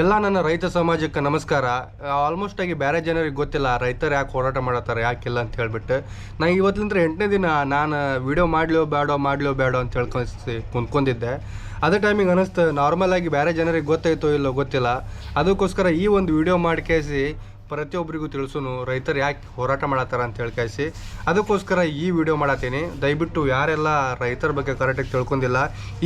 ಎಲ್ಲ ನನ್ನ ರೈತ ಸಮಾಜಕ್ಕೆ ನಮಸ್ಕಾರ. ಆಲ್ಮೋಸ್ಟ್ ಆಗಿ ಬೇರೆ ಜನರಿಗೆ ಗೊತ್ತಿಲ್ಲ, ರೈತರು ಯಾಕೆ ಹೋರಾಟ ಮಾಡತ್ತಾರೆ, ಯಾಕಿಲ್ಲ ಅಂತ ಹೇಳ್ಬಿಟ್ಟು. ನಾ ಇವತ್ತಿನಿಂದ ಎಂಟನೇ ದಿನ ನಾನು ವಿಡಿಯೋ ಮಾಡ್ಲೋ ಬೇಡೋ ಮಾಡ್ಲೋ ಬೇಡೋ ಅಂತ ಹೇಳ್ಕೊಳ್ಸಿ ಕುಂತ್ಕೊಂಡಿದ್ದೆ. ಅದೇ ಟೈಮಿಗೆ ಅನಿಸ್ತು ನಾರ್ಮಲ್ ಆಗಿ ಬೇರೆ ಜನರಿಗೆ ಗೊತ್ತಾಯ್ತೋ ಇಲ್ಲೋ ಗೊತ್ತಿಲ್ಲ. ಅದಕ್ಕೋಸ್ಕರ ಈ ಒಂದು ವಿಡಿಯೋ ಮಾಡ್ಕೇಸಿ ಪ್ರತಿಯೊಬ್ಬರಿಗೂ ತಿಳಿಸೋನು, ರೈತರು ಯಾಕೆ ಹೋರಾಟ ಮಾಡತ್ತಾರ ಅಂತ ಹೇಳ್ಕಾಯಿಸಿ ಅದಕ್ಕೋಸ್ಕರ ಈ ವಿಡಿಯೋ ಮಾಡತ್ತೀನಿ. ದಯವಿಟ್ಟು ಯಾರೆಲ್ಲ ರೈತರ ಬಗ್ಗೆ ಕರೆಕ್ಟಾಗಿ ತಿಳ್ಕೊಂಡಿಲ್ಲ,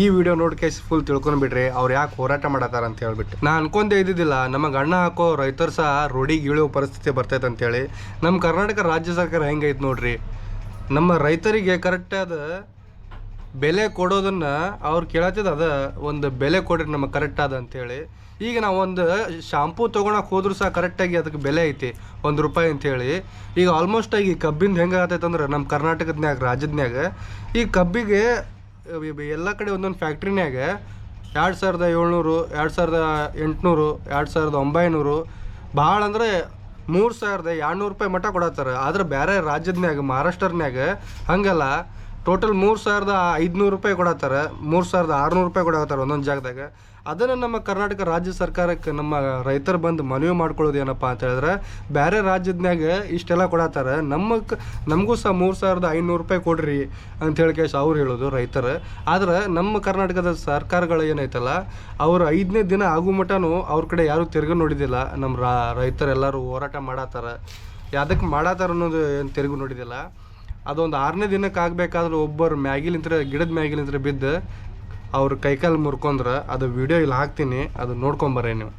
ಈ ವಿಡಿಯೋ ನೋಡ್ಕೇಸಿ ಫುಲ್ ತಿಳ್ಕೊಂಡ್ಬಿಡ್ರಿ ಅವ್ರು ಯಾಕೆ ಹೋರಾಟ ಮಾಡತ್ತಾರ ಅಂತ ಹೇಳ್ಬಿಟ್ಟು. ನಾ ಅನ್ಕೊಂಡೇ ಇದ್ದಿದ್ದಿಲ್ಲ, ನಮಗೆ ಅಣ್ಣ ಹಾಕೋ ರೈತರು ಸಹ ರೋಡಿಗೆ ಇಳಿಯೋ ಪರಿಸ್ಥಿತಿ ಬರ್ತೈತೆ ಅಂತೇಳಿ ನಮ್ಮ ಕರ್ನಾಟಕ ರಾಜ್ಯ ಸರ್ಕಾರ ಹೆಂಗೈತೆ ನೋಡ್ರಿ. ನಮ್ಮ ರೈತರಿಗೆ ಕರೆಕ್ಟಾದ ಬೆಲೆ ಕೊಡೋದನ್ನ ಅವ್ರು ಕೇಳತ್ತಿದ ಅದ, ಒಂದು ಬೆಲೆ ಕೊಡ್ರಿ ನಮಗೆ ಕರೆಕ್ಟ್ ಅದ ಅಂತೇಳಿ. ಈಗ ನಾವು ಒಂದು ಶಾಂಪೂ ತೊಗೊಳಕ್ಕೆ ಹೋದ್ರೂ ಸಹ ಕರೆಕ್ಟಾಗಿ ಅದಕ್ಕೆ ಬೆಲೆ ಐತಿ, ಒಂದು ರೂಪಾಯಿ ಅಂತೇಳಿ. ಈಗ ಆಲ್ಮೋಸ್ಟ್ ಆಗಿ ಕಬ್ಬಿಂದ ಹೆಂಗೆ ಆಗತೈತೆ ಅಂದ್ರೆ ನಮ್ಮ ಕರ್ನಾಟಕದ್ನ್ಯಾಗ, ರಾಜ್ಯದ್ನ್ಯಾಗ, ಈ ಕಬ್ಬಿಗೆ ಎಲ್ಲ ಕಡೆ ಒಂದೊಂದು ಫ್ಯಾಕ್ಟ್ರಿನ್ಯಾಗ ಎರಡು ಸಾವಿರದ ಏಳ್ನೂರು, ಎರಡು ಸಾವಿರದ ಎಂಟುನೂರು, ಎರಡು ಸಾವಿರದ ಒಂಬೈನೂರು, ಭಾಳ ಅಂದರೆ ಮೂರು ಸಾವಿರದ ಎರಡುನೂರು ರೂಪಾಯಿ ಮಟ್ಟ ಕೊಡತ್ತಾರ. ಆದ್ರೆ ಬೇರೆ ರಾಜ್ಯದ್ನ್ಯಾಗ ಮಹಾರಾಷ್ಟ್ರನ್ಯಾಗ ಹಂಗಲ್ಲ. ಟೋಟಲ್ ಮೂರು ಸಾವಿರದ ಐದುನೂರು ರೂಪಾಯಿ ಕೊಡತ್ತಾರೆ. ಮೂರು ಸಾವಿರದ ಆರುನೂರು ರೂಪಾಯಿ ಕೊಡತ್ತಾರೆ ಒಂದೊಂದು ಜಾಗದಾಗ. ಅದನ್ನು ನಮ್ಮ ಕರ್ನಾಟಕ ರಾಜ್ಯ ಸರ್ಕಾರಕ್ಕೆ ನಮ್ಮ ರೈತರು ಬಂದು ಮನವಿ ಮಾಡ್ಕೊಳ್ಳೋದು ಏನಪ್ಪ ಅಂತ ಹೇಳಿದ್ರೆ ಬೇರೆ ರಾಜ್ಯದಾಗ ಇಷ್ಟೆಲ್ಲ ಕೊಡತ್ತಾರೆ. ನಮ್ಮ ನಮಗೂ ಸಹ ಮೂರು ಸಾವಿರದ ಐನೂರು ರೂಪಾಯಿ ಕೊಡ್ರಿ ಅಂತ ಹೇಳಿ ಕೇಸ್ ಅವ್ರು ಹೇಳೋದು ರೈತರು. ಆದರೆ ನಮ್ಮ ಕರ್ನಾಟಕದ ಸರ್ಕಾರಗಳು ಏನೈತಲ್ಲ, ಅವರು ಐದನೇ ದಿನ ಆಗೋ ಮಟನೂ ಅವ್ರ ಕಡೆ ಯಾರೂ ತಿರ್ಗಿ ನೋಡಿದಿಲ್ಲ. ನಮ್ಮ ರೈತರೆಲ್ಲರೂ ಹೋರಾಟ ಮಾಡತ್ತಾರ. ಯಾವುದಕ್ಕೆ ಮಾಡತ್ತಾರ ಅನ್ನೋದು ಏನು ತಿರುಗಿ ನೋಡಿದಿಲ್ಲ. ಅದೊಂದು ಆರನೇ ದಿನಕ್ಕೆ ಆಗಬೇಕಾದ್ರೆ ಒಬ್ಬರು ಮ್ಯಾಗಿಲಿಂತ್ರ ಗಿಡದ ಮ್ಯಾಗಿಲಿಂತ್ರ ಬಿದ್ದು ಅವ್ರ ಕೈಕಾಲು ಮುರ್ಕೊಂಡ್ರೆ, ಅದು ವಿಡಿಯೋ ಇಲ್ಲಿ ಹಾಕ್ತೀನಿ, ಅದು ನೋಡ್ಕೊಂಬರ್ರಿ ನೀವು.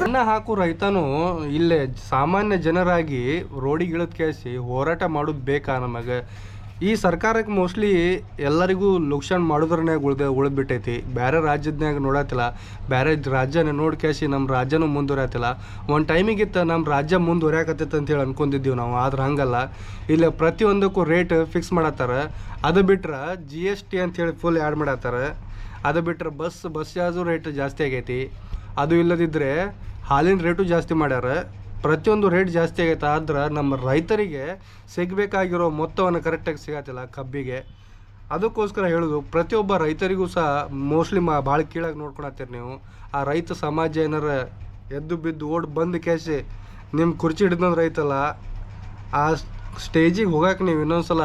ಸಣ್ಣ ಹಾಕು ರೈತನು, ಇಲ್ಲೇ ಸಾಮಾನ್ಯ ಜನರಾಗಿ ರೋಡಿಗೆ ಇಳಿದು ಕೇಳಿಸಿ ಹೋರಾಟ ಮಾಡೋದು ಬೇಕಾ ನಮಗೆ? ಈ ಸರ್ಕಾರಕ್ಕೆ ಮೋಸ್ಟ್ಲಿ ಎಲ್ಲರಿಗೂ ಲೋಕ್ಷಾನ್ ಮಾಡೋದ್ರನ್ನೇ ಉಳ್ದ, ಉಳಿದ್ಬಿಟ್ಟೈತಿ. ಬೇರೆ ರಾಜ್ಯದನ್ಯಾಗ ನೋಡತ್ತಿಲ್ಲ ಬೇರೆ ರಾಜ್ಯನ ನೋಡಿ ಕೇಸಿ ನಮ್ಮ ರಾಜ್ಯನೂ ಮುಂದುವರಿಯತ್ತಿಲ್ಲ ಒಂದು ಟೈಮಿಗಿತ್ತು ನಮ್ಮ ರಾಜ್ಯ ಮುಂದುವರಿಯಾಕತ್ತೈತೆ ಅಂತೇಳಿ ಅನ್ಕೊಂಡಿದ್ದೀವಿ ನಾವು, ಆದ್ರೆ ಹಂಗಲ್ಲ. ಇಲ್ಲಿ ಪ್ರತಿಯೊಂದಕ್ಕೂ ರೇಟ್ ಫಿಕ್ಸ್ ಮಾಡತ್ತಾರ. ಅದು ಬಿಟ್ರೆ ಜಿ ಎಸ್ ಟಿ ಅಂತೇಳಿ ಫುಲ್ ಆ್ಯಡ್ ಮಾಡತ್ತಾರ. ಅದು ಬಿಟ್ರೆ ಬಸ್ ಬಸ್ ಚಾರ್ಜು ರೇಟ್ ಜಾಸ್ತಿ ಆಗೈತಿ. ಅದು ಇಲ್ಲದಿದ್ದರೆ ಹಾಲಿನ ರೇಟು ಜಾಸ್ತಿ ಮಾಡ್ಯಾರ. ಪ್ರತಿಯೊಂದು ರೇಟ್ ಜಾಸ್ತಿ ಆಗೈತೆ? ಆದ್ರೆ ನಮ್ಮ ರೈತರಿಗೆ ಸಿಗಬೇಕಾಗಿರೋ ಮೊತ್ತವನ್ನು ಕರೆಕ್ಟಾಗಿ ಸಿಗತ್ತಿಲ್ಲ ಕಬ್ಬಿಗೆ. ಅದಕ್ಕೋಸ್ಕರ ಹೇಳೋದು, ಪ್ರತಿಯೊಬ್ಬ ರೈತರಿಗೂ ಸಹ ಮೋಸ್ಟ್ಲಿ ಮಾ ಭಾಳ ಕೀಳಾಗಿ ನೋಡ್ಕೊಳತ್ತೀರಿ ನೀವು. ಆ ರೈತ ಸಮಾಜ ಏನಾರ ಎದ್ದು ಬಿದ್ದು ಓಡ್ ಬಂದು ಕೇಸಿ ನಿಮ್ಮ ಕುರ್ಚಿ ಹಿಡಿದಂದ್ರೆ ಐತಲ್ಲ ಆ ಸ್ಟೇಜಿಗೆ ಹೋಗಕ್ಕೆ ನೀವು ಇನ್ನೊಂದ್ಸಲ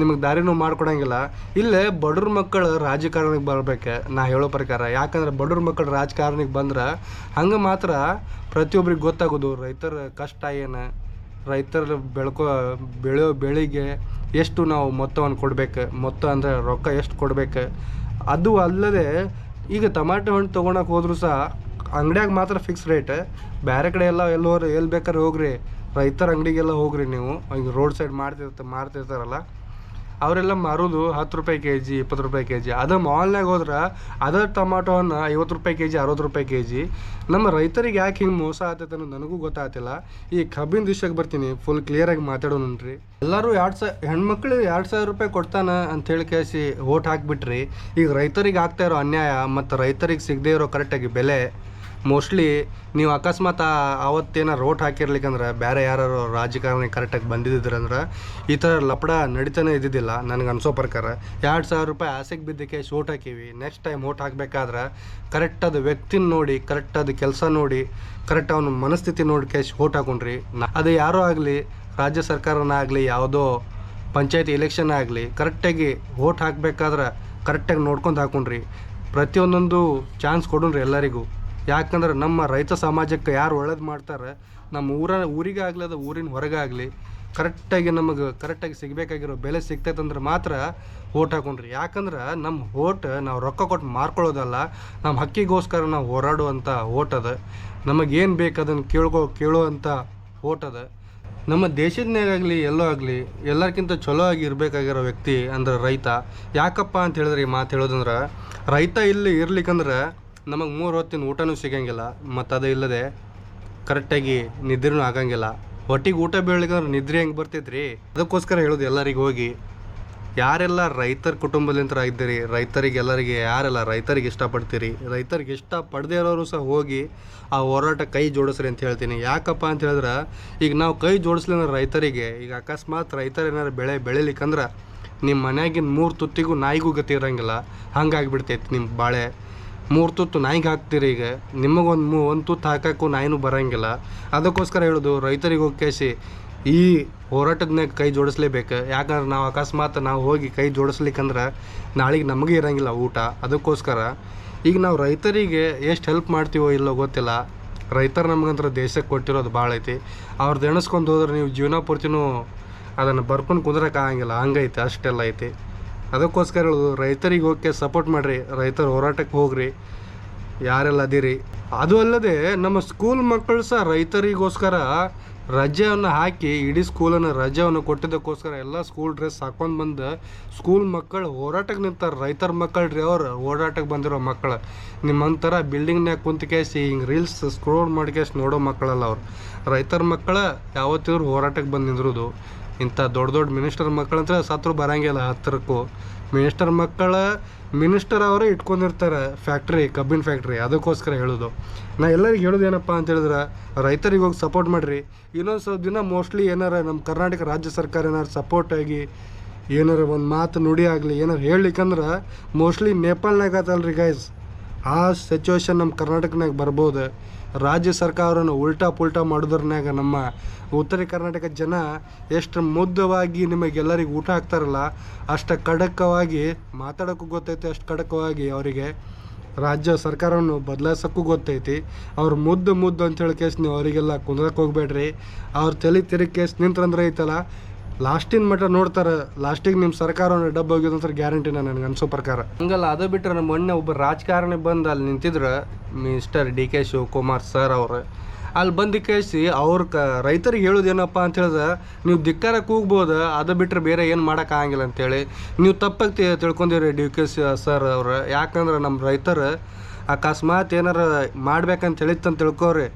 ನಿಮಗೆ ದಾರಿನೂ ಮಾಡ್ಕೊಡಂಗಿಲ್ಲ. ಇಲ್ಲೇ ಬಡವ್ರ ಮಕ್ಕಳು ರಾಜಕಾರಣಕ್ಕೆ ಬರಬೇಕು, ನಾ ಹೇಳೋ ಪ್ರಕಾರ. ಯಾಕಂದ್ರೆ ಬಡವ್ರ ಮಕ್ಕಳು ರಾಜಕಾರಣಕ್ಕೆ ಬಂದ್ರೆ ಹಂಗೆ ಮಾತ್ರ ಪ್ರತಿಯೊಬ್ಬರಿಗೆ ಗೊತ್ತಾಗೋದು ರೈತರ ಕಷ್ಟ ಏನು, ರೈತರ ಬೆಳ್ಕೊ, ಬೆಳೆಯೋ ಬೆಳೆಗೆ ಎಷ್ಟು ನಾವು ಮೊತ್ತವನ್ನು ಕೊಡ್ಬೇಕು, ಮೊತ್ತ ಅಂದರೆ ರೊಕ್ಕ ಎಷ್ಟು ಕೊಡ್ಬೇಕು. ಅದು ಅಲ್ಲದೆ ಈಗ ಟಮಾಟೆ ಹಣ್ಣು ತೊಗೊಳಕ್ಕೆ ಹೋದರೂ ಸಹ ಅಂಗಡಿಯಾಗ ಮಾತ್ರ ಫಿಕ್ಸ್ ರೇಟ್ ಬೇರೆ ಕಡೆ ಎಲ್ಲ ಎಲ್ಲೋರು ಎಲ್ಲಿ ಬೇಕಾದ್ರೆ ಹೋಗ್ರಿ. ರೈತರ ಅಂಗಡಿಗೆಲ್ಲ ಹೋಗ್ರಿ ನೀವು. ಈಗ ರೋಡ್ ಸೈಡ್ ಮಾಡ್ತಿರ್ತ, ಮಾರ್ತಿರ್ತಾರಲ್ಲ. ಅವರೆಲ್ಲ ಮಾರೋದು ಹತ್ತು ರೂಪಾಯಿ ಕೆ ಜಿ ಇಪ್ಪತ್ತು ರೂಪಾಯಿ ಕೆ ಜಿ ಅದು ಮಾಲ್ನಾಗ ಹೋದ್ರೆ ಅದೇ ಟೊಮಾಟೋನ ಐವತ್ತು ರೂಪಾಯಿ ಕೆ ಜಿ ಅರವತ್ತು ರೂಪಾಯಿ ಕೆ ಜಿ ನಮ್ಮ ರೈತರಿಗೆ ಯಾಕೆ ಹಿಂಗೆ ಮೋಸ ಆಗ್ತೈತೆ ಅನ್ನೋದು ನನಗೂ ಗೊತ್ತಾಗ್ತಿಲ್ಲ. ಈ ಕಬ್ಬಿನ ವಿಷಯಕ್ಕೆ ಬರ್ತೀನಿ ಫುಲ್ ಕ್ಲಿಯರಾಗಿ ಮಾತಾಡೋಣನ್ರಿ. ಎಲ್ಲರೂ ಎರಡು ಸಾವಿರ ಹೆಣ್ಮಕ್ಳು ಎರಡು ಸಾವಿರ ರೂಪಾಯಿ ಕೊಡ್ತಾನ ಅಂತ ಹೇಳಿ ಕೇಸಿ ಓಟ್ ಹಾಕಿಬಿಟ್ರಿ. ಈಗ ರೈತರಿಗೆ ಆಗ್ತಾ ಇರೋ ಅನ್ಯಾಯ ಮತ್ತು ರೈತರಿಗೆ ಸಿಗದೇ ಇರೋ ಕರೆಕ್ಟಾಗಿ ಬೆಲೆ ಮೋಸ್ಟ್ಲಿ ನೀವು ಅಕಸ್ಮಾತ್ ಆವತ್ತೇನ ರೋಟ್ ಹಾಕಿರ್ಲಿಕ್ಕಂದ್ರೆ ಬೇರೆ ಯಾರು ರಾಜಕಾರಣಿ ಕರೆಕ್ಟಾಗಿ ಬಂದಿದ್ದಿದ್ರಂದ್ರೆ, ಈ ಥರ ಲಪಡ ನಡೀತಾನೆ ಇದ್ದಿದ್ದಿಲ್ಲ ನನಗೆ ಅನ್ಸೋ ಪ್ರಕಾರ. ಎರಡು ಸಾವಿರ ರೂಪಾಯಿ ಆಸೆಗೆ ಬಿದ್ದಕ್ಕೆ ಶೋಟ್ ಹಾಕೀವಿ. ನೆಕ್ಸ್ಟ್ ಟೈಮ್ ಓಟ್ ಹಾಕಬೇಕಾದ್ರೆ ಕರೆಕ್ಟಾದ ವ್ಯಕ್ತಿನ ನೋಡಿ ಕರೆಕ್ಟಾದ ಕೆಲಸ ನೋಡಿ ಕರೆಕ್ಟ್ ಅವನ ಮನಸ್ಥಿತಿ ನೋಡಿ ಕೇಸ್ ಓಟ್ ಹಾಕೊಂಡ್ರಿ ಅದು ಯಾರೋ ಆಗಲಿ, ರಾಜ್ಯ ಸರ್ಕಾರನ ಆಗಲಿ, ಯಾವುದೋ ಪಂಚಾಯತ್ ಎಲೆಕ್ಷನ್ ಆಗಲಿ ಕರೆಕ್ಟಾಗಿ ಓಟ್ ಹಾಕಬೇಕಾದ್ರೆ ಕರೆಕ್ಟಾಗಿ ನೋಡ್ಕೊಂಡು ಹಾಕೊಂಡ್ರಿ. ಪ್ರತಿಯೊಂದೊಂದು ಚಾನ್ಸ್ ಕೊಡೋಣ್ರಿ ಎಲ್ಲರಿಗೂ. ಯಾಕಂದ್ರೆ ನಮ್ಮ ರೈತ ಸಮಾಜಕ್ಕೆ ಯಾರು ಒಳ್ಳೇದು ಮಾಡ್ತಾರೆ, ನಮ್ಮ ಊರ ಊರಿಗೆ ಆಗಲಿ ಅದು ಊರಿನ ಹೊರಗಾಗಲಿ ಕರೆಕ್ಟಾಗಿ ನಮಗೆ ಕರೆಕ್ಟಾಗಿ ಸಿಗಬೇಕಾಗಿರೋ ಬೆಲೆ ಸಿಗ್ತೈತಂದ್ರೆ ಮಾತ್ರ ಓಟ್ ಹಾಕೊಂಡ್ರಿ. ಯಾಕಂದ್ರೆ ನಮ್ಮ ಓಟ್ ನಾವು ರೊಕ್ಕ ಕೊಟ್ಟು ಮಾರ್ಕೊಳ್ಳೋದಲ್ಲ, ನಮ್ಮ ಹಕ್ಕಿಗೋಸ್ಕರ ನಾವು ಹೋರಾಡುವಂಥ ಓಟ್ ಅದ. ನಮಗೇನು ಬೇಕು ಅದನ್ನು ಕೇಳ್ಕೊ, ಕೇಳುವಂಥ ಓಟ್ ಅದ. ನಮ್ಮ ದೇಶದನ್ಯಾಗಲಿ ಎಲ್ಲೋ ಆಗಲಿ ಎಲ್ಲರಿಗಿಂತ ಚಲೋ ಆಗಿ ಇರಬೇಕಾಗಿರೋ ವ್ಯಕ್ತಿ ಅಂದ್ರೆ ರೈತ. ಯಾಕಪ್ಪ ಅಂತ ಹೇಳಿದ್ರೆ ಈ ಮಾತು ಹೇಳೋದಂದ್ರೆ, ರೈತ ಇಲ್ಲಿ ಇರ್ಲಿಕ್ಕಂದ್ರೆ ನಮಗೆ ಮೂರು ಹೊತ್ತಿನ ಊಟನೂ ಸಿಗಂಗಿಲ್ಲ, ಮತ್ತು ಅದು ಇಲ್ಲದೆ ಕರೆಕ್ಟಾಗಿ ನಿದ್ರೆನೂ ಆಗಂಗಿಲ್ಲ. ಹೊಟ್ಟಿಗೆ ಊಟ ಬೀಳಿಗಂದ್ರೆ ನಿದ್ರೆ ಹೆಂಗೆ ಬರ್ತೈತ್ರಿ? ಅದಕ್ಕೋಸ್ಕರ ಹೇಳೋದು ಎಲ್ಲರಿಗೆ ಹೋಗಿ, ಯಾರೆಲ್ಲ ರೈತರ ಕುಟುಂಬದಿಂದ ಇದ್ದೀರಿ, ರೈತರಿಗೆ ಎಲ್ಲರಿಗೆ ಯಾರೆಲ್ಲ ರೈತರಿಗೆ ಇಷ್ಟಪಡ್ತೀರಿ, ರೈತರಿಗೆ ಇಷ್ಟ ಪಡದೇ ಇರೋರು ಸಹ ಹೋಗಿ ಆ ಹೋರಾಟ ಕೈ ಜೋಡಿಸ್ರಿ ಅಂತ ಹೇಳ್ತೀನಿ. ಯಾಕಪ್ಪ ಅಂತ ಹೇಳಿದ್ರೆ, ಈಗ ನಾವು ಕೈ ಜೋಡಿಸ್ಲಿಲ್ಲ ರೈತರಿಗೆ, ಈಗ ಅಕಸ್ಮಾತ್ ರೈತರು ಏನಾರು ಬೆಳೆ ಬೆಳಿಲಿಕ್ಕಂದ್ರೆ ನಿಮ್ಮ ಮನ್ಯಾಗಿನ ಮೂರು ತುತ್ತಿಗೂ ನಾಯಿಗೂ ಗತಿ ಇರಂಗಿಲ್ಲ. ಹಂಗಾಗಿಬಿಡ್ತೈತಿ ನಿಮ್ಮ ಬಾಳೆ. ಮೂರು ತುತ್ತು ನಾಯಿಗೆ ಹಾಕ್ತೀರಿ ಈಗ. ನಿಮಗೊಂದು ಮೂ, ಒಂದು ತುತ್ತು ಹಾಕೋಕ್ಕೂ ನಾಯಿನೂ ಬರಂಗಿಲ್ಲ. ಅದಕ್ಕೋಸ್ಕರ ಹೇಳೋದು, ರೈತರಿಗೆ ಹೋಗಿ ಈ ಹೋರಾಟದನ್ನೇ ಕೈ ಜೋಡಿಸ್ಲೇಬೇಕು. ಯಾಕಂದ್ರೆ ನಾವು ಅಕಸ್ಮಾತ್ ನಾವು ಹೋಗಿ ಕೈ ಜೋಡಿಸ್ಲಿಕ್ಕಂದ್ರೆ ನಾಳೆಗೆ ನಮಗೆ ಇರಂಗಿಲ್ಲ ಊಟ. ಅದಕ್ಕೋಸ್ಕರ ಈಗ ನಾವು ರೈತರಿಗೆ ಎಷ್ಟು ಹೆಲ್ಪ್ ಮಾಡ್ತೀವೋ ಇಲ್ಲೋ ಗೊತ್ತಿಲ್ಲ. ರೈತರು ನಮಗಂತ್ರ ದೇಶಕ್ಕೆ ಕೊಟ್ಟಿರೋದು ಭಾಳ ಐತಿ. ಅವ್ರದ್ದು ಎಣಿಸ್ಕೊಂಡು ಹೋದ್ರೆ ನೀವು ಜೀವನ ಪೂರ್ತಿನೂ ಅದನ್ನು ಬರ್ಕೊಂಡು ಕುಂದ್ರಕ್ಕೆ ಆಗಂಗಿಲ್ಲ. ಹಂಗೈತೆ, ಅಷ್ಟೆಲ್ಲ ಐತಿ. ಅದಕ್ಕೋಸ್ಕರ ಹೇಳೋದು ರೈತರಿಗೆ ಓಕೆ ಸಪೋರ್ಟ್ ಮಾಡಿರಿ. ರೈತರ ಹೋರಾಟಕ್ಕೆ ಹೋಗ್ರಿ. ಯಾರೆಲ್ಲ ಅದಿರಿ? ಅದು ಅಲ್ಲದೆ ನಮ್ಮ ಸ್ಕೂಲ್ ಮಕ್ಕಳು ಸಹ ರೈತರಿಗೋಸ್ಕರ ರಜೆಯನ್ನು ಹಾಕಿ, ಇಡೀ ಸ್ಕೂಲನ್ನು ರಜೆಯನ್ನು ಕೊಟ್ಟಿದ್ದಕ್ಕೋಸ್ಕರ ಎಲ್ಲ ಸ್ಕೂಲ್ ಡ್ರೆಸ್ ಹಾಕೊಂಡು ಬಂದು ಸ್ಕೂಲ್ ಮಕ್ಕಳು ಹೋರಾಟಕ್ಕೆ ನಿಂತಾರೆ. ರೈತರ ಮಕ್ಕಳು ರೀ ಅವ್ರು, ಓಡಾಟಕ್ಕೆ ಬಂದಿರೋ ಮಕ್ಕಳು. ನಿಮ್ಮಂಥರ ಬಿಲ್ಡಿಂಗ್ನಾಗ ಕುಂತ ಕೇಸಿ, ಹಿಂಗೆ ರೀಲ್ಸ್ ಸ್ಕ್ರೋಲ್ ಮಾಡಿ ಕೇಸಿ ನೋಡೋ ಮಕ್ಕಳಲ್ಲ ಅವ್ರು. ರೈತರ ಮಕ್ಕಳು ಯಾವತ್ತಿದ್ರು ಹೋರಾಟಕ್ಕೆ ಬಂದು ನಿಂದ್ರೋದು. ಇಂಥ ದೊಡ್ಡ ದೊಡ್ಡ ಮಿನಿಸ್ಟರ್ ಮಕ್ಕಳಂದ್ರೆ ಸತ್ರು ಬರಂಗಿಲ್ಲ ಹತ್ತಿರಕ್ಕೂ ಮಿನಿಸ್ಟರ್ ಮಕ್ಕಳ ಮಿನಿಸ್ಟರ್ ಅವರೇ ಇಟ್ಕೊಂಡಿರ್ತಾರೆ ಫ್ಯಾಕ್ಟ್ರಿ, ಕಬ್ಬಿನ ಫ್ಯಾಕ್ಟ್ರಿ, ಅದಕ್ಕೋಸ್ಕರ ಹೇಳೋದು. ನಾ ಎಲ್ಲರಿಗೆ ಹೇಳೋದು ಏನಪ್ಪ ಅಂತ ಹೇಳಿದ್ರೆ, ರೈತರಿಗೆ ಹೋಗಿ ಸಪೋರ್ಟ್ ಮಾಡಿರಿ. ಇನ್ನೊಂದು ಸ್ವಲ್ಪ ದಿನ ಮೋಸ್ಟ್ಲಿ ಏನಾರ ನಮ್ಮ ಕರ್ನಾಟಕ ರಾಜ್ಯ ಸರ್ಕಾರ ಏನಾರು ಸಪೋರ್ಟ್ ಆಗಿ ಏನಾರ ಒಂದು ಮಾತು ನುಡಿ ಆಗಲಿ, ಏನಾರು ಹೇಳಲಿಕ್ಕಂದ್ರೆ ಮೋಸ್ಟ್ಲಿ ನೇಪಾಳ್ನಾಗ ಆತಲ್ರಿ ಗೈಸ್ ಆ ಸಿಚುವೇಶನ್ ನಮ್ಮ ಕರ್ನಾಟಕನಾಗ ಬರ್ಬೋದು. ರಾಜ್ಯ ಸರ್ಕಾರವನ್ನು ಉಲ್ಟಾ ಪುಲ್ಟಾ ಮಾಡೋದ್ರನ್ಯಾಗ ನಮ್ಮ ಉತ್ತರ ಕರ್ನಾಟಕ ಜನ ಎಷ್ಟು ಮುದ್ದವಾಗಿ ನಿಮಗೆಲ್ಲರಿಗೂ ಊಟ ಹಾಕ್ತಾರಲ್ಲ, ಅಷ್ಟು ಖಡಕವಾಗಿ ಮಾತಾಡೋಕ್ಕೂ ಗೊತ್ತೈತಿ, ಅಷ್ಟು ಖಡಕವಾಗಿ ಅವರಿಗೆ ರಾಜ್ಯ ಸರ್ಕಾರವನ್ನು ಬದಲಾಯಿಸೋಕ್ಕೂ ಗೊತ್ತೈತಿ. ಅವ್ರು ಮುದ್ದು ಮುದ್ದು ಅಂತ ಹೇಳಿ ಕೇಸ್ ನೀವು ಅವರಿಗೆಲ್ಲ ಕುಂದ್ರಕ್ಕೆ ಹೋಗ್ಬೇಡ್ರಿ. ಅವ್ರ ತಲೆ ತಿರುಗಿ ಕೇಸ್ ನಿಂತ್ರಂದ್ರೆ ಐತಲ್ಲ ಲಾಸ್ಟಿನ ಮಟ್ಟ ನೋಡ್ತಾರೆ, ಲಾಸ್ಟಿಗೆ ನಿಮ್ಮ ಸರ್ಕಾರವನ್ನು ಡಬ್ಬ ಅಂತ ಗ್ಯಾರಂಟಿನ ನನಗೆ ಅನ್ಸೋ ಪ್ರಕಾರ? ಹಂಗಲ್ಲ, ಅದು ಬಿಟ್ಟರೆ ನಮ್ಮ ಮೊನ್ನೆ ಒಬ್ಬ ರಾಜಕಾರಣಿ ಬಂದು ಅಲ್ಲಿ ನಿಂತಿದ್ರು, mister D K Shivakumar sir ಅವರು. ಅಲ್ಲಿ ಬಂದು ಕೇಳಿಸಿ, ಅವ್ರ ಕ ರೈತರಿಗೆ ಹೇಳೋದೇನಪ್ಪ ಅಂತ ಹೇಳಿದ್ರೆ ನೀವು ಧಿಕ್ಕಾರ ಕೂಗ್ಬೋದು ಅದು ಬಿಟ್ಟರೆ ಬೇರೆ ಏನು ಮಾಡೋಕ್ಕಾಗಿಲ್ಲ ಅಂತೇಳಿ. ನೀವು ತಪ್ಪಾಗಿ ತಿಳ್ಕೊಂಡಿರಿ ಡಿ ಕೆ ಸರ್ ಅವರು. ಯಾಕಂದ್ರೆ ನಮ್ಮ ರೈತರು ಅಕಸ್ಮಾತ್ ಏನಾರು ಮಾಡ್ಬೇಕಂತ ಹೇಳಿತ್ತಂತ ತಿಳ್ಕೊರಿ.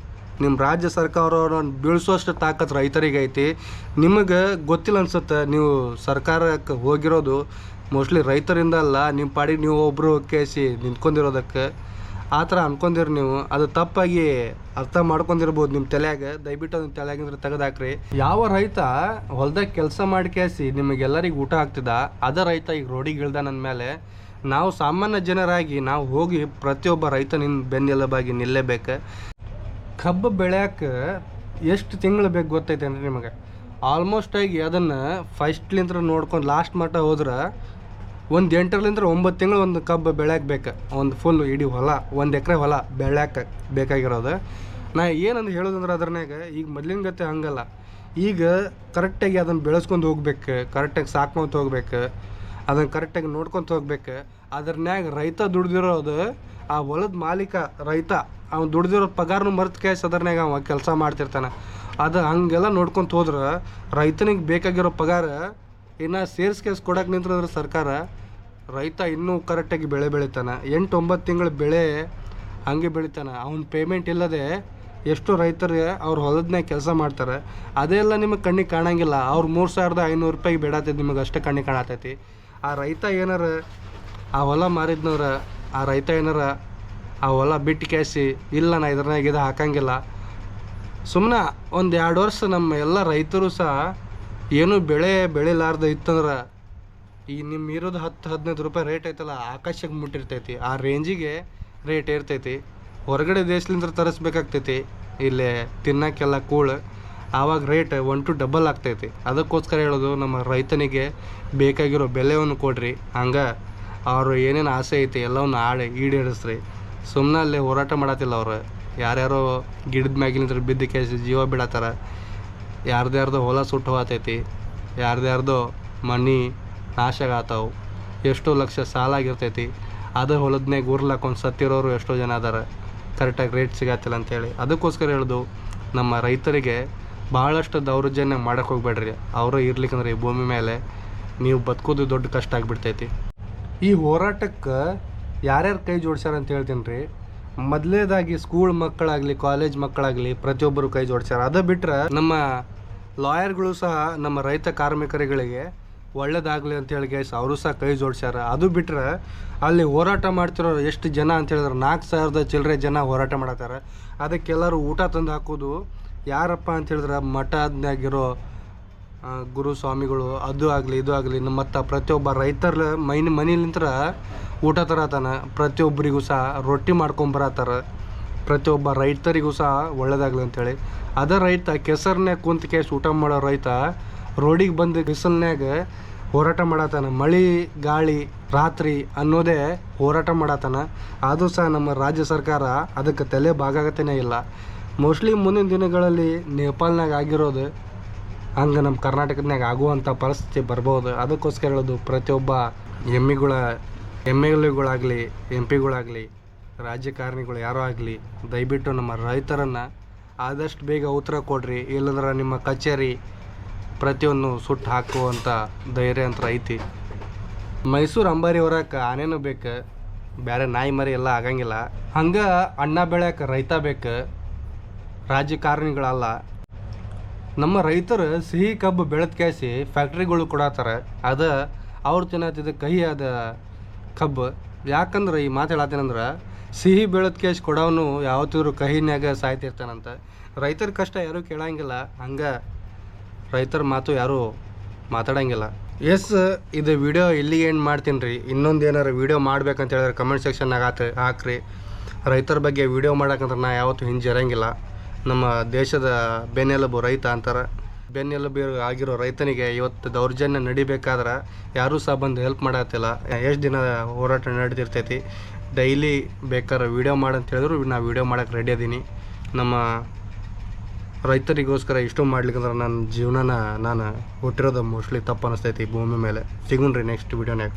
ನಿಮ್ಮ ರಾಜ್ಯ ಸರ್ಕಾರವನ್ನು ಬೀಳಿಸೋಷ್ಟು ತಾಕತ್ತು ರೈತರಿಗೆ ಐತಿ ನಿಮಗೆ ಗೊತ್ತಿಲ್ಲ ಅನ್ಸುತ್ತೆ ನೀವು ಸರ್ಕಾರಕ್ಕೆ ಹೋಗಿರೋದು ಮೋಸ್ಟ್ಲಿ ರೈತರಿಂದ ಅಲ್ಲ ನಿಮ್ಮ ಪಾಡಿಗೆ ನೀವು ಒಬ್ಬರು ಕೇಸಿ ನಿಂತ್ಕೊಂಡಿರೋದಕ್ಕೆ. ಆ ಥರ ಅನ್ಕೊಂಡಿರಿ ನೀವು. ಅದು ತಪ್ಪಾಗಿ ಅರ್ಥ ಮಾಡ್ಕೊಂಡಿರ್ಬೋದು ನಿಮ್ಮ ತಲೆಯಾಗ. ದಯವಿಟ್ಟು ಅದನ್ನ ತಲೆಯಾಗಿಂದ್ರೆ ತೆಗೆದಾಕ್ರಿ. ಯಾವ ರೈತ ಹೊಲ್ದಾಗ ಕೆಲಸ ಮಾಡಿ ಕೇಸಿ ನಿಮಗೆಲ್ಲರಿಗೆ ಊಟ ಆಗ್ತಿದ್ದ ಅದ ರೈತ ಈಗ ರೋಡಿಗೆ ಇಳ್ದ ನನ್ನ ಮೇಲೆ. ನಾವು ಸಾಮಾನ್ಯ ಜನರಾಗಿ ನಾವು ಹೋಗಿ ಪ್ರತಿಯೊಬ್ಬ ರೈತ ನಿನ್ನ ಬೆನ್ನೆಲುಬಾಗಿ ನಿಲ್ಲೇಬೇಕು. ಕಬ್ಬು ಬೆಳೆಯಕ್ಕೆ ಎಷ್ಟು ತಿಂಗಳು ಬೇಕು ಗೊತ್ತೈತೆ ಅಂದ್ರೆ ನಿಮಗೆ? ಆಲ್ಮೋಸ್ಟ್ ಆಗಿ ಅದನ್ನು ಫಸ್ಟ್ಲಿಂತ್ರ ನೋಡ್ಕೊಂಡು ಲಾಸ್ಟ್ ಮಟ್ಟ ಹೋದ್ರೆ ಒಂದು ಎಂಟರಲಿಂದ ಒಂಬತ್ತು ತಿಂಗಳು ಒಂದು ಕಬ್ಬು ಬೆಳೆಯಕ್ಕೆ ಬೇಕು. ಒಂದು ಫುಲ್ ಇಡೀ ಹೊಲ, ಒಂದು ಎಕರೆ ಹೊಲ ಬೆಳೆಯಕ್ಕೆ ಬೇಕಾಗಿರೋದು. ನಾ ಏನಂದು ಹೇಳೋದಂದ್ರೆ ಅದ್ರನ್ಯಾಗ, ಈಗ ಮೊದ್ಲಿನ ಗತೆ ಹಂಗಲ್ಲ. ಈಗ ಕರೆಕ್ಟಾಗಿ ಅದನ್ನು ಬೆಳೆಸ್ಕೊಂಡು ಹೋಗ್ಬೇಕು ಕರೆಕ್ಟಾಗಿ ಸಾಕ್ಕೊಂತ ಹೋಗ್ಬೇಕು ಅದನ್ನು ಕರೆಕ್ಟಾಗಿ ನೋಡ್ಕೊಂತ ಹೋಗ್ಬೇಕು. ಅದ್ರನ್ಯಾಗ ರೈತ ದುಡ್ದಿರೋದು ಆ ಹೊಲದ ಮಾಲೀಕ ರೈತ ಅವ್ನು ದುಡ್ದಿರೋ ಪಗಾರನು ಮರ್ತು ಕೇಸ್ ಅದರ್ನಾಗ ಅವ ಕೆಲಸ ಮಾಡ್ತಿರ್ತಾನೆ. ಅದು ಹಂಗೆಲ್ಲ ನೋಡ್ಕೊಂತ ಹೋದ್ರೆ ರೈತನಿಗೆ ಬೇಕಾಗಿರೋ ಪಗಾರ ಇನ್ನು ಸೇರ್ಸ್ ಕೇಸ್ ಕೊಡಕ್ಕೆ ನಿಂತ್ರಂದ್ರೆ ಸರ್ಕಾರ ರೈತ ಇನ್ನೂ ಕರೆಕ್ಟಾಗಿ ಬೆಳೆ ಬೆಳಿತಾನೆ. ಎಂಟು ಒಂಬತ್ತು ತಿಂಗಳ ಬೆಳೆ ಹಂಗೆ ಬೆಳಿತಾನೆ. ಅವ್ನ ಪೇಮೆಂಟ್ ಇಲ್ಲದೆ ಎಷ್ಟು ರೈತರು ಅವ್ರ ಹೊಲದನ್ನೇ ಕೆಲಸ ಮಾಡ್ತಾರೆ. ಅದೆಲ್ಲ ನಿಮಗೆ ಕಣ್ಣಿಗೆ ಕಾಣಂಗಿಲ್ಲ. ಅವ್ರು ಮೂರು ಸಾವಿರದ ಐನೂರು ರೂಪಾಯಿಗೆ ಬಿಡತ್ತೆ, ನಿಮಗೆ ಅಷ್ಟೇ ಕಣ್ಣಿಗೆ ಕಾಣತೈತಿ. ಆ ರೈತ ಏನಾರ, ಆ ಹೊಲ ಮಾರಿದ್ನವ್ರ, ಆ ರೈತ ಏನಾರ ಆ ಹೊಲ ಬಿಟ್ಟು ಕ್ಯಾಸಿ ಇಲ್ಲ ನಾ ಇದ್ರನಾಗ ಇದು ಹಾಕಂಗಿಲ್ಲ. ಸುಮ್ಮನೆ ಒಂದು ಎರಡು ವರ್ಷ ನಮ್ಮ ಎಲ್ಲ ರೈತರು ಸಹ ಏನು ಬೆಳೆ ಬೆಳಿಲಾರ್ದ ಇತ್ತಂದ್ರೆ ಈ ನಿಮ್ಮ ಇರೋದು ಹತ್ತು ಹದಿನೈದು ರೂಪಾಯಿ ರೇಟ್ ಐತಲ್ಲ ಆಕಾಶಕ್ಕೆ ಮುಟ್ಟಿರ್ತೈತಿ. ಆ ರೇಂಜಿಗೆ ರೇಟ್ ಇರ್ತೈತಿ ಹೊರಗಡೆ ದೇಶದಿಂದ ತರಿಸ್ಬೇಕಾಗ್ತೈತಿ. ಇಲ್ಲೇ ತಿನ್ನಕ್ಕೆಲ್ಲ ಕೂಳು. ಆವಾಗ ರೇಟ್ ಒನ್ ಟು ಡಬಲ್ ಆಗ್ತೈತಿ. ಅದಕ್ಕೋಸ್ಕರ ಹೇಳೋದು, ನಮ್ಮ ರೈತನಿಗೆ ಬೇಕಾಗಿರೋ ಬೆಲೆಯನ್ನು ಕೊಡ್ರಿ. ಹಂಗೆ ಅವರು ಏನೇನು ಆಸೆ ಐತಿ ಎಲ್ಲವನ್ನು ಆಡಿ ಈಡೇರಿಸ್ರಿ. ಸುಮ್ಮನೆ ಅಲ್ಲಿ ಹೋರಾಟ ಮಾಡತ್ತಿಲ್ಲ ಅವ್ರು. ಯಾರ್ಯಾರೋ ಗಿಡದ ಮ್ಯಾಗಿನಿಂದ ಬಿದ್ದ ಕೇಸಿ ಜೀವ ಬಿಡತ್ತಾರ. ಯಾರ್ದ್ಯಾರ್ದೋ ಹೊಲ ಸುಟ್ಟು ಹೋಗತೈತಿ. ಯಾರ್ದ್ಯಾರ್ದೋ ಮನಿ ನಾಶ ಆಗತ್ತಾವು ಎಷ್ಟೋ ಲಕ್ಷ ಸಾಲ ಆಗಿರ್ತೈತಿ. ಅದು ಹೊಲದನ್ನೇ ಗುರ್ಲಾಕೊಂಡು ಸತ್ತಿರೋರು ಎಷ್ಟೋ ಜನ ಅದಾರ. ಕರೆಕ್ಟಾಗಿ ರೇಟ್ ಸಿಗತ್ತಿಲ್ಲ ಅಂತೇಳಿ. ಅದಕ್ಕೋಸ್ಕರ ಹೇಳ್ದು, ನಮ್ಮ ರೈತರಿಗೆ ಭಾಳಷ್ಟು ದೌರ್ಜನ್ಯ ಮಾಡೋಕೆ ಹೋಗ್ಬೇಡ್ರಿ. ಅವರು ಇರ್ಲಿಕ್ಕಂದ್ರೆ ಈ ಭೂಮಿ ಮೇಲೆ ನೀವು ಬದುಕೋದು ದೊಡ್ಡ ಕಷ್ಟ ಆಗಿಬಿಡ್ತೈತಿ. ಈ ಹೋರಾಟಕ್ಕೆ ಯಾರ್ಯಾರು ಕೈ ಜೋಡ್ಸ್ಯಾರ ಅಂತ ಹೇಳ್ತೀನಿ ರೀ ಮೊದಲೇದಾಗಿ ಸ್ಕೂಲ್ ಮಕ್ಕಳಾಗಲಿ ಕಾಲೇಜ್ ಮಕ್ಕಳಾಗಲಿ ಪ್ರತಿಯೊಬ್ಬರು ಕೈ ಜೋಡ್ಸ್ಯಾರ. ಅದು ಬಿಟ್ರೆ ನಮ್ಮ ಲಾಯರ್ಗಳು ಸಹ ನಮ್ಮ ರೈತ ಕಾರ್ಮಿಕರುಗಳಿಗೆ ಒಳ್ಳೇದಾಗಲಿ ಅಂತೇಳಿ ಗೈಸ್ ಅವರು ಸಹ ಕೈ ಜೋಡ್ಸ್ಯಾರ. ಅದು ಬಿಟ್ಟರೆ ಅಲ್ಲಿ ಹೋರಾಟ ಮಾಡ್ತಿರೋ ಎಷ್ಟು ಜನ ಅಂತ ಹೇಳಿದ್ರೆ ನಾಲ್ಕು ಸಾವಿರದ ಚಿಲ್ಲರೆ ಜನ ಹೋರಾಟ ಮಾಡತ್ತಾರ. ಅದಕ್ಕೆಲ್ಲರೂ ಊಟ ತಂದು ಹಾಕೋದು ಯಾರಪ್ಪ ಅಂತ ಹೇಳಿದ್ರೆ ಮಠದ್ನಾಗಿರೋ ಆ, ಗುರು ಸ್ವಾಮಿಗಳು, ಅದು ಆಗಲಿ, ಇದು ಆಗಲಿ ಮತ್ತು ಪ್ರತಿಯೊಬ್ಬ ರೈತರ ಮೈನ್ ನಿಂತ್ರ ಊಟ ತರತಾನ. ಪ್ರತಿಯೊಬ್ಬರಿಗೂ ಸಹ ರೊಟ್ಟಿ ಮಾಡ್ಕೊಂಬರತ್ತಾರ ಪ್ರತಿಯೊಬ್ಬ ರೈತರಿಗೂ ಸಹ ಒಳ್ಳೇದಾಗಲಿ ಅಂತೇಳಿ. ಅದ ರೈತ ಕೆಸರ್ನ್ಯಾಗ ಕುಂತ ಕೇಸ್ ಊಟ ಮಾಡೋ ರೈತ ರೋಡಿಗೆ ಬಂದು ಬಿಸಿಲ್ನ್ಯಾಗ ಹೋರಾಟ ಮಾಡತ್ತಾನ ಮಳೆ, ಗಾಳಿ, ರಾತ್ರಿ ಅನ್ನೋದೇ ಹೋರಾಟ ಮಾಡತ್ತಾನ ಆದರೂ ಸಹ ನಮ್ಮ ರಾಜ್ಯ ಸರ್ಕಾರ ಅದಕ್ಕೆ ತಲೆ ಬಾಗಾಗತ್ತೇನೆ ಇಲ್ಲ. ಮೋಸ್ಟ್ಲಿ ಮುಂದಿನ ದಿನಗಳಲ್ಲಿ ನೇಪಾಲ್ನಾಗ ಆಗಿರೋದು ಹಂಗೆ ನಮ್ಮ ಕರ್ನಾಟಕದಾಗ ಆಗುವಂಥ ಪರಿಸ್ಥಿತಿ ಬರ್ಬೋದು. ಅದಕ್ಕೋಸ್ಕರ ಹೇಳೋದು, ಪ್ರತಿಯೊಬ್ಬ ಎಮ್ಮಿಗಳ ಎಂ ಎಲ್ ಎಗಳಾಗಲಿ ಎಂ ಪಿಗಳಾಗಲಿ ರಾಜಕಾರಣಿಗಳು ಯಾರೋ ಆಗಲಿ, ದಯವಿಟ್ಟು ನಮ್ಮ ರೈತರನ್ನು ಆದಷ್ಟು ಬೇಗ ಉತ್ತರ ಕೊಡ್ರಿ. ಇಲ್ಲಂದ್ರೆ ನಿಮ್ಮ ಕಚೇರಿ ಪ್ರತಿಯೊಂದು ಸುಟ್ಟು ಹಾಕುವಂಥ ಧೈರ್ಯ ಅಂತ ಐತಿ ಮೈಸೂರು ಅಂಬಾರಿ ಹೊರಕ್ಕೆ ಆನೇನು ಬೇಕು? ಬೇರೆ ನಾಯಿ ಮರಿ ಎಲ್ಲ ಆಗಂಗಿಲ್ಲ. ಹಂಗೆ ಅಣ್ಣ ಬೆಳೆಯಕ್ಕೆ ರೈತ ಬೇಕು? ರಾಜಕಾರಣಿಗಳಲ್ಲ ನಮ್ಮ ರೈತರು ಸಿಹಿ ಕಬ್ಬು ಬೆಳೆದ ಕ್ಯಾಸಿ ಫ್ಯಾಕ್ಟ್ರಿಗಳು ಕೊಡತ್ತಾರ ಅದ ಅವ್ರು ತಿನ್ನತ್ತಿದ್ದ ಕಹಿಯಾದ ಕಬ್ಬು. ಯಾಕಂದ್ರೆ ಈ ಮಾತು ಹೇಳತ್ತೇನಂದ್ರೆ ಸಿಹಿ ಬೆಳೆದ ಕೊಡವನು ಕೊಡೋನು ಯಾವತ್ತಿದ್ರು ಕಹಿನ್ಯಾಗ ಸಾಯ್ತಿರ್ತಾನಂತ. ರೈತರ ಕಷ್ಟ ಯಾರೂ ಕೇಳಂಗಿಲ್ಲ. ಹಂಗೆ ರೈತರ ಮಾತು ಯಾರೂ ಮಾತಾಡಂಗಿಲ್ಲ. ಎಸ್, ಇದು ವಿಡಿಯೋ ಇಲ್ಲಿಗೆ ಏನು ಮಾಡ್ತೀನಿ ರೀ ಇನ್ನೊಂದು ಏನಾರು ವೀಡಿಯೋ ಮಾಡ್ಬೇಕಂತ ಹೇಳಿದ್ರೆ ಕಮೆಂಟ್ ಸೆಕ್ಷನ್ನಾಗ ಹಾಕಿ ಹಾಕ್ರಿ. ರೈತರ ಬಗ್ಗೆ ವಿಡಿಯೋ ಮಾಡೋಕಂದ್ರೆ ನಾ ಯಾವತ್ತೂ ಹಿಂಜರಂಗಿಲ್ಲ. ನಮ್ಮ ದೇಶದ ಬೆನ್ನೆಲುಬು ರೈತ ಅಂತಾರೆ. ಬೆನ್ನೆಲುಬು ಆಗಿರೋ ರೈತನಿಗೆ ಇವತ್ತು ದೌರ್ಜನ್ಯ ನಡಿಬೇಕಾದ್ರೆ ಯಾರೂ ಸಹ ಬಂದು ಹೆಲ್ಪ್ ಮಾಡತ್ತಿಲ್ಲ ಎಷ್ಟು ದಿನ ಹೋರಾಟ ನಡೆದಿರ್ತೈತಿ ಡೈಲಿ ಬೇಕಾದ್ರೆ ವೀಡಿಯೋ ಮಾಡಂತ ಹೇಳಿದ್ರು, ನಾ ವೀಡಿಯೋ ಮಾಡೋಕೆ ರೆಡಿ ಅದೀನಿ. ನಮ್ಮ ರೈತರಿಗೋಸ್ಕರ ಇಷ್ಟು ಮಾಡ್ಲಿಕ್ಕಂದ್ರೆ ನನ್ನ ಜೀವನನ ನಾನು ಹುಟ್ಟಿರೋದು ಮೋಸ್ಟ್ಲಿ ತಪ್ಪು ಅನಿಸ್ತೈತಿ ಭೂಮಿ ಮೇಲೆ. ಸಿಗುಣ್ರಿ ನೆಕ್ಸ್ಟ್ ವಿಡಿಯೋನ್ಯಾಗ